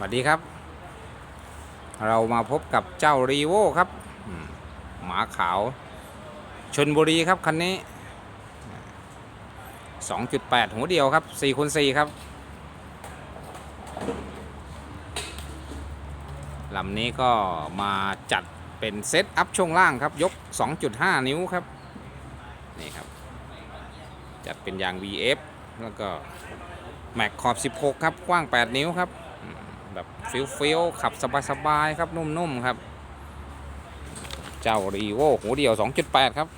สวัสดีครับ เรามาพบกับเจ้ารีโวครับหมาขาวชนบุรีครับคันนี้ 2.8 หัวเดียวครับ4คูณ4ครับลำนี้ก็มาจัดเป็นเซตอัพช่วงล่างครับ ยก 2.5 นิ้วครับ นี่ครับ จัดเป็นยาง VF แล้วก็แม็กขอบ 16 ครับ กว้าง 8 นิ้วครับ ฟิลฟิลขับสบายๆครับนุ่มๆครับ เจ้ารีโวหัวเดียว 2.8 ครับ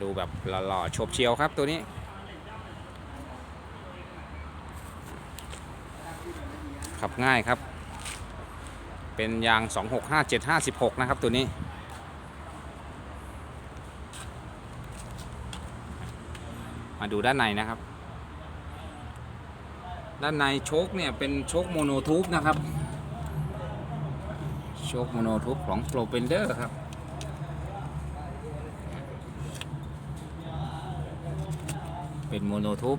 ดูแบบหล่อๆโฉบเฉียวครับตัวนี้ ขับง่ายครับ เป็นยาง 265756 นะครับตัวนี้มาดูด้านในนะครับ ด้านในโชคเนี่ยเป็นโชคโมโนทูบนะครับ โชคโมโนทูบของโปรเปนเดอร์ครับเป็นโมโนทูบ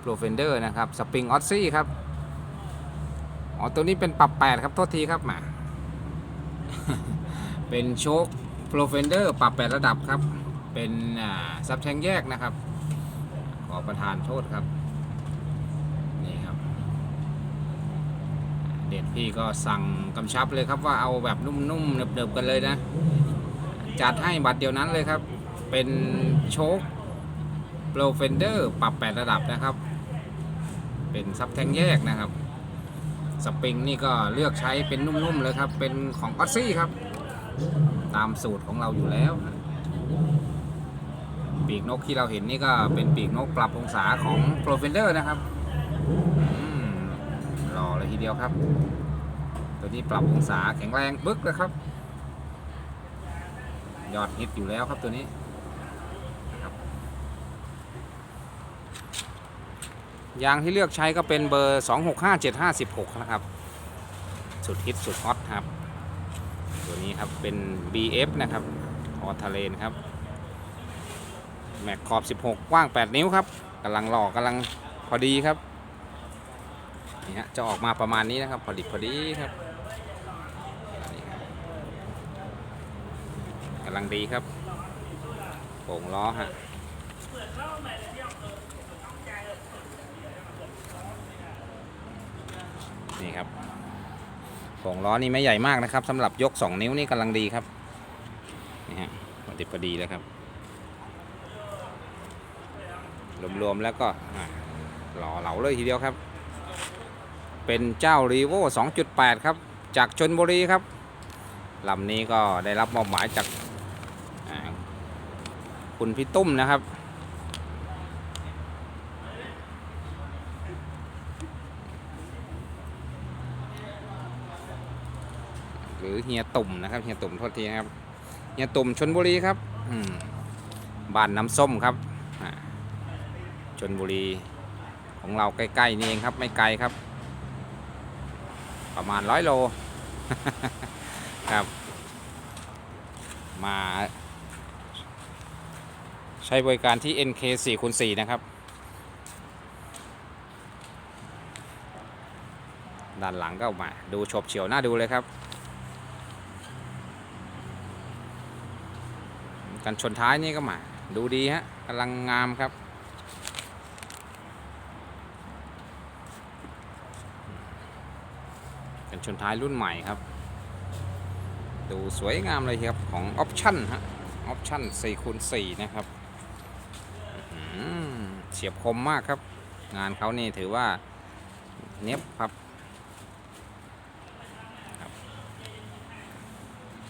โปรเฟนเดอร์นะครับสปริงออซซี่ครับอ๋อตัวนี้เป็นปรับ 8 ครับโทษทีครับหมาเป็นโชคโปรเฟนเดอร์ปรับ 8 ระดับครับ เป็นซับแทงแยกนะครับ ขอประทานโทษครับ นี่ครับ เด็ดพี่ก็สั่งกำชับเลยครับว่าเอาแบบนุ่มๆเนิบๆกันเลยนะ จัดให้บัตรเดียวนั้นเลยครับ เป็นโชคโปรเฟนเดอร์ปรับ 8 ระดับนะครับ เป็นซับแทงแยกนะครับ สปริงนี่ก็เลือกใช้เป็นนุ่มๆเลยครับ เป็นของออซซี่ครับ ตามสูตรของเราอยู่แล้ว ปีกนกที่เราเห็นนี่ก็เป็นปีกนกปรับองศาของ p r o f e n d e r นะครับ อืมหล่อเลยทีเดียวครับ ตัวนี้ปรับองศาแข็งแรงบึกเลยครับ ยอดฮิตอยู่แล้วครับตัวนี้ยางที่เลือกใช้ก็เป็นเบอร์ 265756 นะครับ สุดฮิตสุดฮอตครับ ตัวนี้ครับเป็น BF นะครับออทาเลนครับ แม็กขอบ 16 กว้าง 8 นิ้วครับกำลังหล่อกำลังพอดีครับ นี่ฮะจะออกมาประมาณนี้นะครับพอดีพอดีครับกำลังดีครับโป่งล้อฮะนี่ครับโป่งล้อนี่ไม่ใหญ่มากนะครับสำหรับยก 2 นิ้วนี่กำลังดีครับนี่ฮะพอดีพอดีแล้วครับ รวมๆแล้วก็หล่อเหลาเลยทีเดียวครับ เป็นเจ้ารีโว2.8 ครับ จากชนบุรีครับลำนี้ก็ได้รับมอบหมายจากคุณพี่ตุ้มนะครับหรือเฮียตุ่มนะครับเฮียตุ่มโทษทีครับเฮียตุ่มชนบุรีครับบ้านน้ำส้มครับชนบุรีของเราใกล้ๆนี่เองครับไม่ไกลครับ ประมาณร้อยโลครับ มาใช้บริการที่ NK 4คูณ4นะครับ ด้านหลังก็มา ดูโฉบเฉียวหน้าดูเลยครับ กันชนท้ายนี่ก็มา ดูดีฮะกำลังงามครับ กัน ชนท้ายรุ่นใหม่ครับ ดูสวยงามเลยครับของออปชั่นฮะออปชั่น4คูณ4นะครับเฉียบคมมากครับ งานเขานี่ถือว่าเนี้ยบครับครับ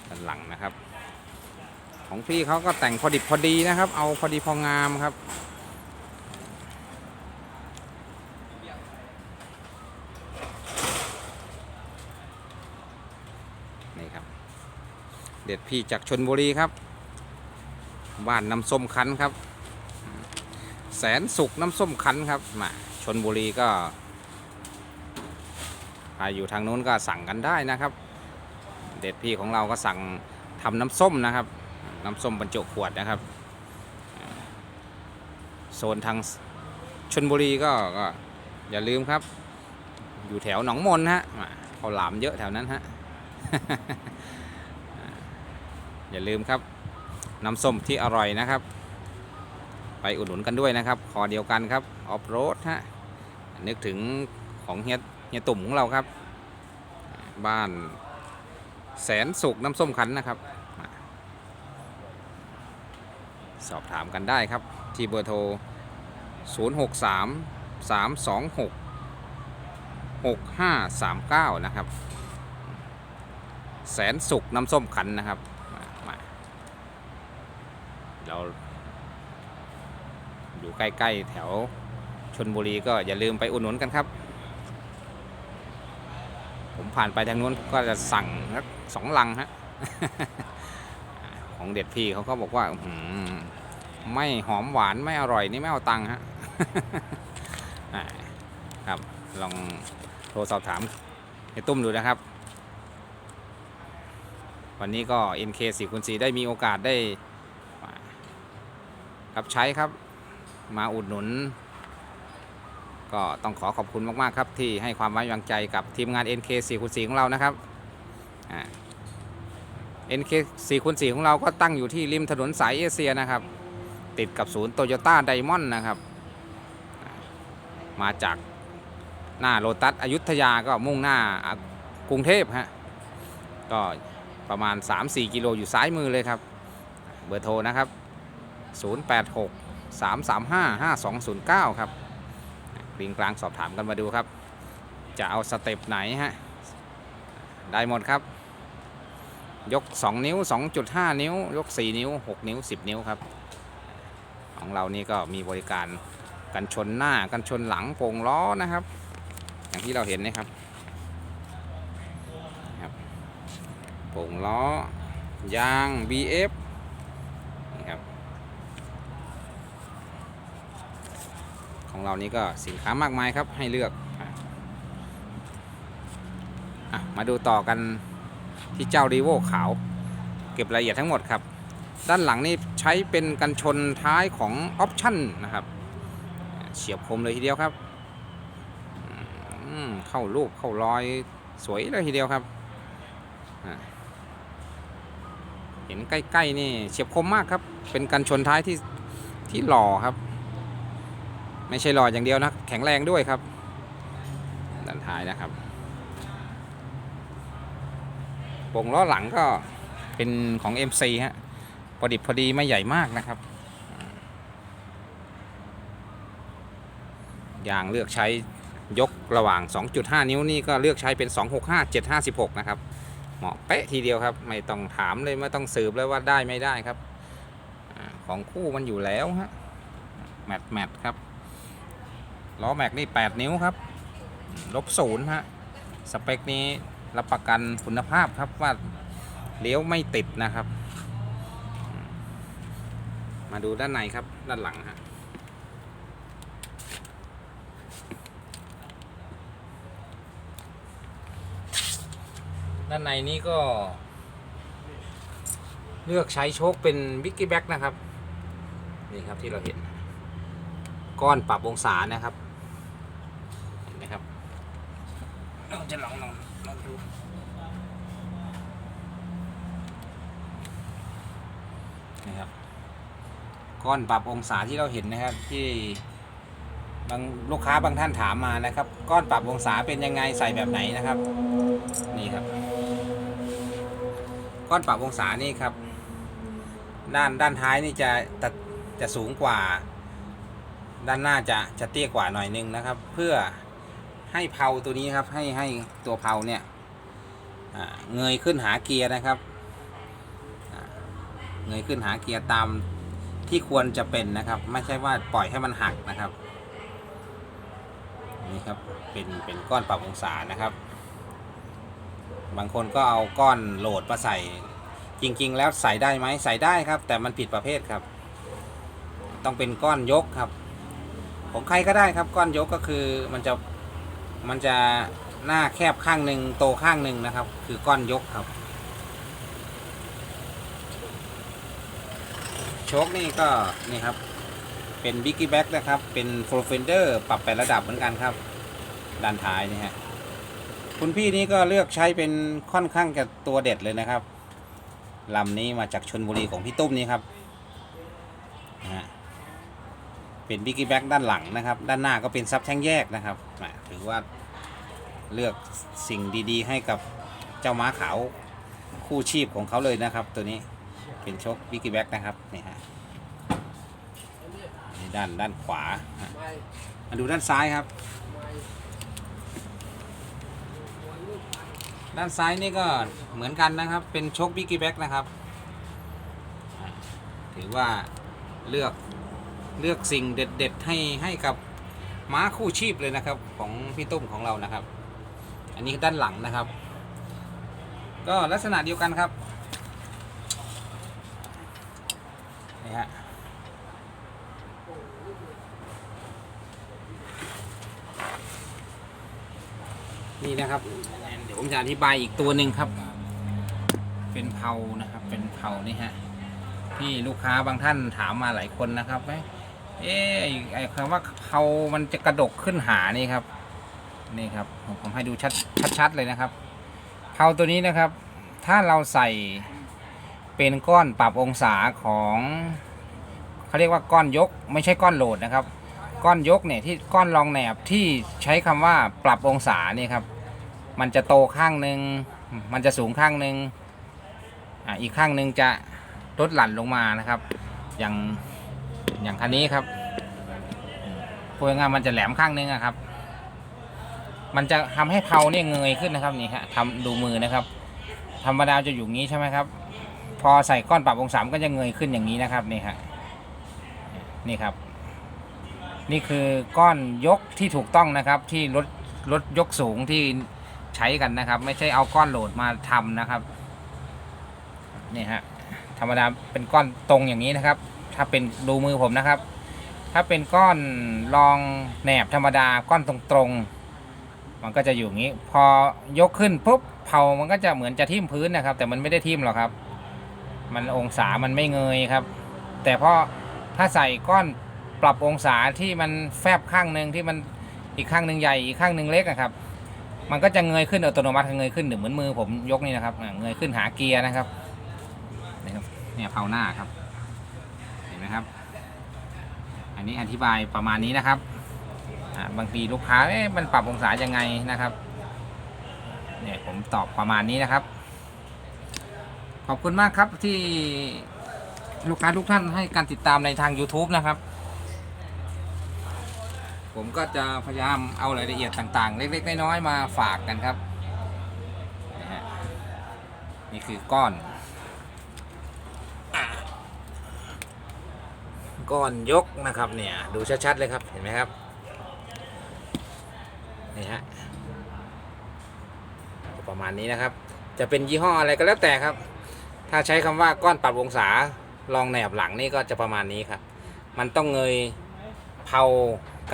ด้านหลังนะครับ ของพี่เขาก็แต่งพอดิบพอดีนะครับ เอาพอดีพองามครับ นี่ครับ เด็ดพี่จากชนบุรีครับ บ้านน้ำส้มคั้นครับ แสนสุขน้ำส้มคั้นครับมาชนบุรีก็ใครอยู่ทางนู้นก็สั่งกันได้นะครับ เด็ดพี่ของเราก็สั่งทำน้ำส้มนะครับ น้ำส้มบรรจุขวดนะครับ โซนทางชนบุรีก็กอย่าลืมครับ อยู่แถวหนองมนฮะอ่าข้าหลามเยอะแถวนั้นฮะ อย่าลืมครับ น้ำส้มที่อร่อยนะครับ ไปอุดหนุนกันด้วยนะครับคอเดียวกันครับออฟโรดฮะนึกถึงของเฮียเฮียตุ่มของเราครับ บ้านแสนสุขน้ำส้มคั้นนะครับ สอบถามกันได้ครับ ที่เบอร์โทร 063 326 6539 นะครับ แสนสุขน้ำส้มขันนะครับ เราอยู่ใกล้ ๆ แถวชนบุรีก็อย่าลืมไปอุดหนุนกันครับ ผมผ่านไปทางนู้นก็จะสั่งสักสองลังฮะของเด็ดพี่เขาก็บอกว่าไม่หอมหวานไม่อร่อยนี่ไม่เอาตังค์ฮะครับลองโทรสอบถามไอ้ตุ้มดูนะครับ วันนี้ก็ NK 4 คูณ4ได้มีโอกาสได้ รับใช้ครับ มาอุดหนุน ก็ต้องขอขอบคุณมาก ๆ ครับ ที่ให้ความไว้วางใจกับทีมงาน NK 4คูณ4ของเรานะครับ NK 4คูณ4ของเราก็ตั้งอยู่ที่ริมถนนสายเอเชียนะครับ ติดกับศูนย์โตโยต้าไดมอนด์นะครับ มาจากหน้าโลตัสอยุธยาก็มุ่งหน้ากรุงเทพฮะ ก็ประมาณ 3-4 กิโลอยู่ซ้ายมือเลยครับ เบอร์โทรนะครับ 086 335 5209 ครับกลิงกลางสอบถามกันมาดูครับ จะเอาสเต็ปไหนฮะ ได้หมดครับ ยก 2 นิ้ว 2.5 นิ้ว ยก 4 นิ้ว 6 นิ้ว 10 นิ้วครับ ของเรานี่ก็มีบริการกันชนหน้ากันชนหลังโป่งล้อนะครับ อย่างที่เราเห็นนะครับครับโป่งล้อยาง BF นี่ครับ ของเรานี่ก็สินค้ามากมายครับให้เลือกอมาดูต่อกันที่เจ้ารีโวขาว เก็บรายละเอียดทั้งหมดครับ ด้านหลังนี่ใช้เป็นกันชนท้ายของออปชั่นนะครับเฉียบคมเลยทีเดียวครับเข้ารูปเข้ารอยสวยเลยทีเดียวครับเห็นใกล้ๆนี่เฉียบคมมากครับ เป็นกันชนท้ายที่ที่หล่อครับ ไม่ใช่หล่ออย่างเดียวนะ แข็งแรงด้วยครับ ด้านท้ายนะครับปงล้อหลังก็เป็นของ MC ฮะพอดิบพอดีไม่ใหญ่มากนะครับยางเลือกใช้ยกระหว่าง 2.5 นิ้วนี่ก็เลือกใช้เป็น 265 756 นะครับ เหมาะเป๊ะทีเดียวครับ ไม่ต้องถามเลยไม่ต้องสืบเลยว่าได้ไม่ได้ครับ ของคู่มันอยู่แล้วฮะ แมทแมทครับ ล้อแม็กนี่ 8 นิ้วครับ ลบศูนย์ฮะ สเปคนี้รับประกันคุณภาพครับว่าเลี้ยวไม่ติดนะครับ มาดูด้านในครับด้านหลังฮะด้านในนี้ก็ เลือกใช้โชคเป็นวิกกี้แบ็กนะครับ นี่ครับที่เราเห็น ก้อนปรับองศานะครับ เห็นไหมครับ เราจะลองลองลองดูนี่ครับก้อนปรับองศาที่เราเห็นนะครับที่บางลูกค้าบางท่านถามมานะครับ ก้อนปรับองศาเป็นยังไงใส่แบบไหนนะครับ นี่ครับ ก้อนปรับองศานี่ครับ ด้านด้านท้ายนี่จะจะจะสูงกว่า ด้านหน้าจะจะเตี้ยกว่าหน่อยนึงนะครับ เพื่อ ให้เพาตัวนี้ครับ ให้ให้ตัวเพาเนี่ยเงยขึ้นหาเกียร์นะครับเงยขึ้นหาเกียร์ตามที่ควรจะเป็นนะครับ ไม่ใช่ว่าปล่อยให้มันหักนะครับนี่ครับเป็นเป็นก้อนปรับองศานะครับ บางคนก็เอาก้อนโหลดมาใส่จริง ๆ แล้วใส่ได้ไหมใส่ได้ครับ แต่มันผิดประเภทครับ ต้องเป็นก้อนยกครับ ของใครก็ได้ครับก้อนยกก็คือมันจะ มันจะหน้าแคบข้างหนึ่งโตข้างหนึ่งนะครับ คือก้อนยกครับ โชคนี่ก็นี่ครับ เป็นบิ๊กกี้แบ็กนะครับ เป็นโฟล์เฟนเดอร์ปรับแปดระดับเหมือนกันครับด้านท้ายนี่ฮะคุณพี่นี่ก็เลือกใช้เป็นค่อนข้างจะตัวเด็ดเลยนะครับลำนี้มาจากชนบุรีของพี่ตุ้มนี่ครับ เป็นบิ๊กแบ็กด้านหลังนะครับ ด้านหน้าก็เป็นซับแท่งแยกนะครับถือว่าเลือกสิ่งดีๆ ให้กับเจ้าม้าขาวคู่ชีพของเขาเลยนะครับ ตัวนี้เป็นชกบิ๊กแบ็กนะครับนี่ฮะนี่ด้านด้านขวามาดูด้านซ้ายครับ ด้านซ้ายนี่ก็เหมือนกันนะครับ เป็นชกบิ๊กแบ็กนะครับ ถือว่าเลือก เลือกสิ่งเด็ด ๆ ให้ให้กับม้าคู่ชีพเลยนะครับ ของพี่ตุ้มของเรานะครับ อันนี้ด้านหลังนะครับ ก็ลักษณะเดียวกันครับนี่ฮะนี่นะครับเดี๋ยวผมจะอธิบายอีกตัวหนึ่งครับ เป็นเผานะครับ เป็นเผานี่ฮะที่ลูกค้าบางท่านถามมาหลายคนนะครับว่า เอ๊ะไอ้ไอคำว่าเผามันจะกระดกขึ้นหานี่ครับ นี่ครับ ผมผมให้ดูชัดชัดเลยนะครับเผาตัวนี้นะครับ ถ้าเราใส่เป็นก้อนปรับองศาของเขาเรียกว่าก้อนยก ไม่ใช่ก้อนโหลดนะครับ ก้อนยกเนี่ยที่ก้อนรองแหนบที่ใช้คำว่าปรับองศานี่ครับ มันจะโตข้างหนึ่งมันจะสูงข้างหนึ่งอ่าอีกข้างหนึ่งจะลดหลั่นลงมานะครับ อย่าง อย่างคันนี้ครับพูดง่ายมันจะแหลมข้างหนึงอะครับ มันจะทำให้เผาเนี่ยเงยขึ้นนะครับนี่ฮะทำดูมือนะครับ ธรรมดาจะอยู่งี้ใช่ไหมครับ พอใส่ก้อนปรับองศามก็จะเงยขึ้นอย่างนี้นะครับนี่ฮะนี่ครับ นี่คือก้อนยกที่ถูกต้องนะครับ ที่รถรถยกสูงที่ใช้กันนะครับ ไม่ใช่เอาก้อนโหลดมาทำนะครับนี่ฮะธรรมดาเป็นก้อนตรงอย่างนี้นะครับ ถ้าเป็นดูมือผมนะครับ ถ้าเป็นก้อนรองแหนบธรรมดาก้อนตรงๆ มันก็จะอยู่อย่างนี้ พอยกขึ้นปุ๊บเผามันก็จะเหมือนจะทิ่มพื้นนะครับ แต่มันไม่ได้ทิ่มหรอกครับ มันองศามันไม่เงยครับ แต่พอถ้าใส่ก้อนปรับองศาที่มันแฟบข้างหนึ่งที่มันอีกข้างหนึ่งใหญ่อีกข้างหนึ่งเล็กอะครับ มันก็จะเงยขึ้นอัตโนมัติเงยขึ้นเหมือนมือผมยกนี่นะครับเงยขึ้นหาเกียร์นะครับเนี่ยเผาหน้าครับ นไหมครับ อันนี้อธิบายประมาณนี้นะครับบางทีลูกค้าเอ๊ะมันปรับองศายังไงนะครับเนี่ยผมตอบประมาณนี้นะครับ ขอบคุณมากครับที่ลูกค้าทุกท่านให้การติดตามในทาง YouTube นะครับ ผมก็จะพยายามเอารายละเอียดต่างๆ เล็ก ๆ น้อยๆมาฝากกันครับ นี่คือก้อน ก้อนยกนะครับเนี่ยดูชัดๆเลยครับเห็นไหมครับนี่ฮะประมาณนี้นะครับ จะเป็นยี่ห้ออะไรก็แล้วแต่ครับ ถ้าใช้คำว่าก้อนปรับองศารองแหนบหลังนี่ก็จะประมาณนี้ครับ มันต้องเงยเผา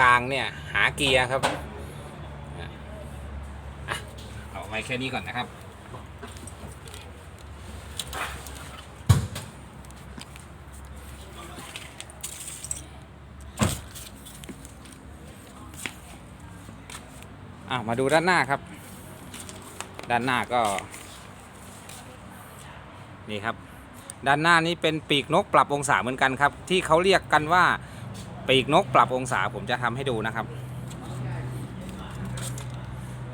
กลางเนี่ยหาเกียร์ครับเอาไว้แค่นี้ก่อนนะครับ อะมาดูด้านหน้าครับ ด้านหน้าก็ นี่ครับ ด้านหน้านี้เป็นปีกนกปรับองศาเหมือนกันครับ ที่เขาเรียกกันว่าปีกนกปรับองศาผมจะทำให้ดูนะครับ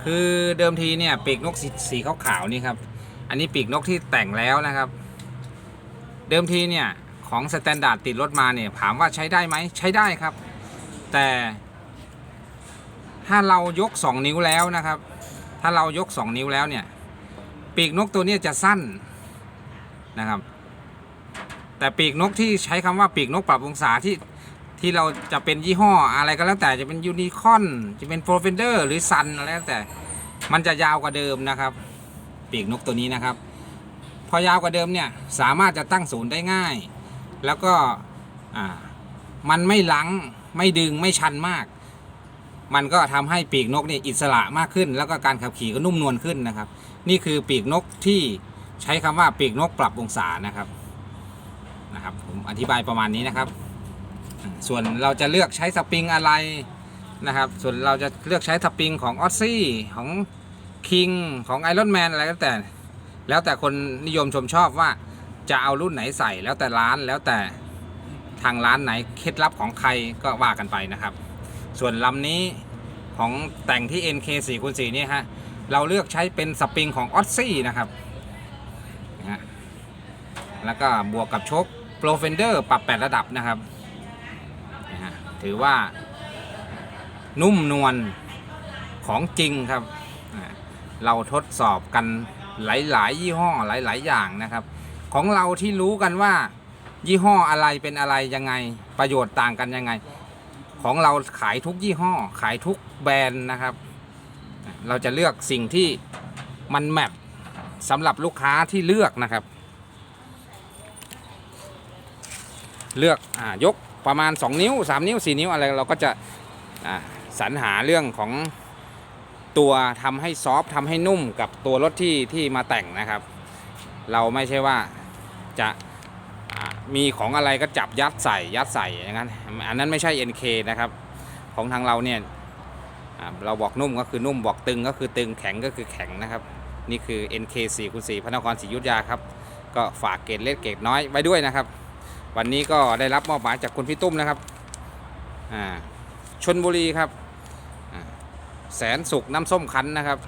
คือเดิมทีเนี่ยปีกนกสีสีขาวๆนี่ครับ อันนี้ปีกนกที่แต่งแล้วนะครับ เดิมทีเนี่ยของสแตนดาร์ดติดรถมาเนี่ยถามว่าใช้ได้ไหมใช้ได้ครับ แต่ ถ้าเรายก 2 นิ้วแล้วนะครับ ถ้าเรายก 2 นิ้วแล้วเนี่ยปีกนกตัวนี้จะสั้นนะครับ แต่ปีกนกที่ใช้คำว่าปีกนกปรับองศาที่ที่เราจะเป็นยี่ห้ออะไรก็แล้วแต่จะเป็นยูนิคอนจะเป็นโปรเฟนเดอร์หรือซันอะไรแล้วแต่มันจะยาวกว่าเดิมนะครับ ปีกนกตัวนี้นะครับ พอยาวกว่าเดิมเนี่ยสามารถจะตั้งศูนย์ได้ง่าย แล้วก็อ่ามันไม่ลังไม่ดึงไม่ชันมาก มันก็ทำให้ปีกนกเนี่ยอิสระมากขึ้น แล้วก็การขับขี่ก็นุ่มนวลขึ้นนะครับ นี่คือปีกนกที่ใช้คำว่าปีกนกปรับองศานะครับนะครับผมอธิบายประมาณนี้นะครับ ส่วนเราจะเลือกใช้สปริงอะไรนะครับ ส่วนเราจะเลือกใช้สปริงของออ s ซี่ของคิงของไอรอนแมนอะไรก็แต่ แล้วแต่คนนิยมชมชอบว่าจะเอารุ่นไหนใส่แล้วแต่ร้านแล้วแต่ทางร้านไหนเคล็ดลับของใครก็ว่ากันไปนะครับ ส่วนลำนี้ของแต่งที่ NK 4คูณ4นี่ฮะ เราเลือกใช้เป็นสปริงของออ s ซี่นะครับนะแล้วก็บวกกับชคโปรเฟนเดอร์ปรับ 8 ระดับนะครับนะฮะถือว่านุ่มนวลของจริงครับ เราทดสอบกันหลาย ๆ ยี่ห้อหลาย ๆ อย่างนะครับ ของเราที่รู้กันว่ายี่ห้ออะไรเป็นอะไรยังไงประโยชน์ต่างกันยังไง ของเราขายทุกยี่ห้อ ขายทุกแบรนด์นะครับ เราจะเลือกสิ่งที่มันแมทสำหรับลูกค้าที่เลือกนะครับ เลือกอ่ายกประมาณ 2 นิ้ว 3 นิ้ว 4 นิ้วอะไรเราก็จะสรรหาเรื่องของตัวทำให้ซอฟทำให้นุ่มกับตัวรถที่ที่มาแต่งนะครับ เราไม่ใช่ว่าจะ มีของอะไรก็จับยัดใส่ยัดใส่อย่างนั้นอันนั้นไม่ใช่ NK นะครับ ของทางเราเนี่ยเราบอกนุ่มก็คือนุ่มบอกตึงก็คือตึงแข็งก็คือแข็งนะครับ นี่คือ NK 4คูณ4พระนครศรีอยุธยาครับ ก็ฝากเกรดเล็กเกรดน้อยไว้ด้วยนะครับ วันนี้ก็ได้รับมอบหมายจากคุณพี่ตุ้มนะครับอ่าชนบุรีครับแสนสุขน้ำส้มคั้นนะครับ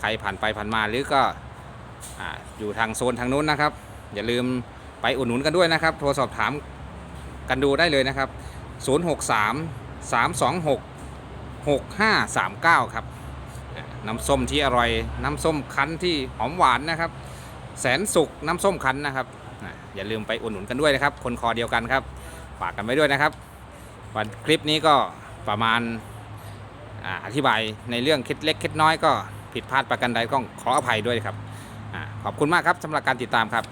ใครผ่านไปผ่านมาหรือก็อ่าอยู่ทางโซนทางนู้นนะครับ อย่าลืม ไปอุดหนุนกันด้วยนะครับ โทรสอบถามกันดูได้เลยนะครับ 063 326 6539 ครับ น้ำส้มที่อร่อย น้ำส้มคั้นที่หอมหวานนะครับ แสนสุกน้ำส้มคั้นนะครับ อย่าลืมไปอุดหนุนกันด้วยนะครับ คนคอเดียวกันครับ ฝากกันไว้ด้วยนะครับ วันคลิปนี้ก็ประมาณอธิบายในเรื่องคล็ดเล็กคล็ดน้อยก็ผิดพลาดประกันใดก็ขออภัยด้วยครับ ขอบคุณมากครับสำหรับการติดตามครับ